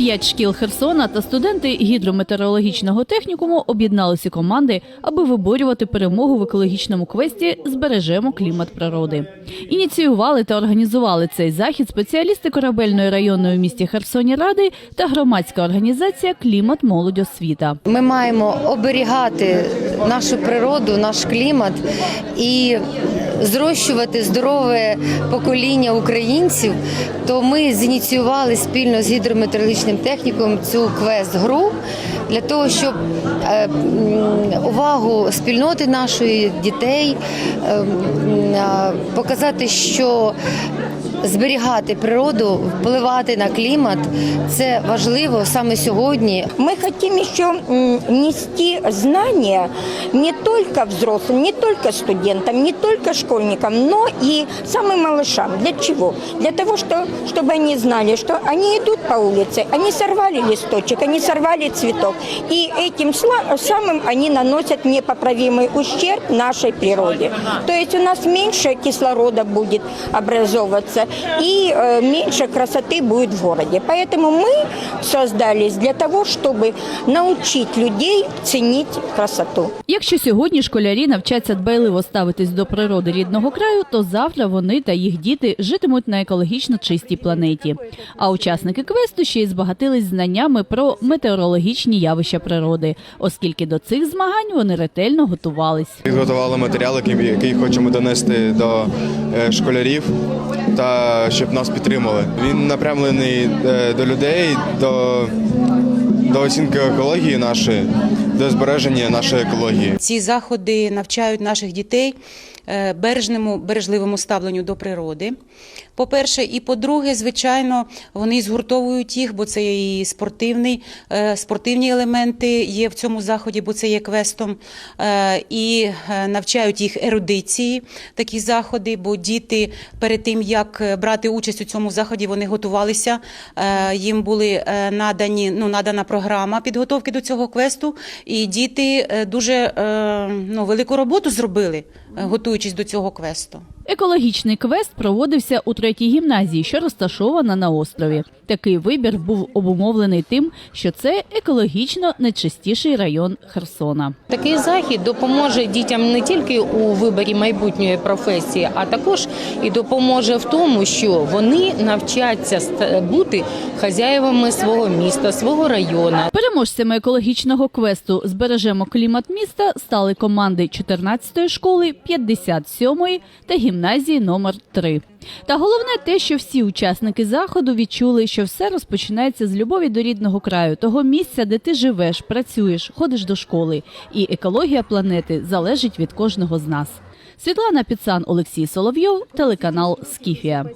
П'ять шкіл Херсона та студенти гідрометеорологічного технікуму об'єдналися команди, аби виборювати перемогу в екологічному квесті Збережемо клімат природи. Ініціювали та організували цей захід спеціалісти корабельної районної в місті Херсоні ради та громадська організація Клімат молодь освіта. Ми маємо оберігати нашу природу, наш клімат і зрощувати здорове покоління українців. То ми зініціювали спільно з гідрометеорологічним техніком цю квест-гру для того, щоб е, увагу спільноти нашої дітей е, а, показати, що зберігати природу, впливати на клімат це важливо саме сьогодні. Мы хотим еще м, нести знания не только взрослым, не только студентам, не только школьникам, но и самым малышам. Для чего? Для того, что, чтобы они знали, что они идут по улице, они сорвали листочек, они сорвали цветок. И этим сла- самым они наносят непоправимый ущерб нашей природе. То есть у нас меньше кислорода будет образовываться и э, меньше красоты будет в городе. Поэтому мы создались для того, чтобы научить людей ценить красоту. Якщо сьогодні школярі навчаться дбайливо ставитись до природи рідного краю, то завтра вони та їх діти житимуть на екологічно чистій планеті. А учасники квесту ще й збагатились знаннями про метеорологічні явища природи, оскільки до цих змагань вони ретельно готувались. Підготували матеріал, який, який хочемо донести до е, школярів та щоб нас підтримали. Він напрямлений е, до людей, до, до оцінки екології нашої, до збереження нашої екології. Ці заходи навчають наших дітей е, бережному, бережливому ставленню до природи. По-перше, і по-друге, звичайно, вони згуртовують їх, бо це і спортивний, е, спортивні елементи є в цьому заході, бо це є квестом, Е, і навчають їх ерудиції, такі заходи, бо діти перед тим, як брати участь у цьому заході, вони готувалися. Їм були надані, ну, надана програма підготовки до цього квесту, і діти е, дуже е, ну, велику роботу зробили, е, готуючись до цього квесту. Екологічний квест проводився у третій гімназії, що розташована на острові. Такий вибір був обумовлений тим, що це екологічно найчистіший район Херсона. Такий захід допоможе дітям не тільки у виборі майбутньої професії, а також і допоможе в тому, що вони навчаться бути хазяєвами свого міста, свого району. Переможцями екологічного квесту Збережемо клімат міста стали команди 14-ї школи, 57-ї та гімназії номер 3 Та головне те, що всі учасники заходу відчули, що все розпочинається з любові до рідного краю, того місця, де ти живеш, працюєш, ходиш до школи. І екологія планети залежить від кожного з нас. Світлана Піцан, Олексій Соловйов, телеканал Скіфія.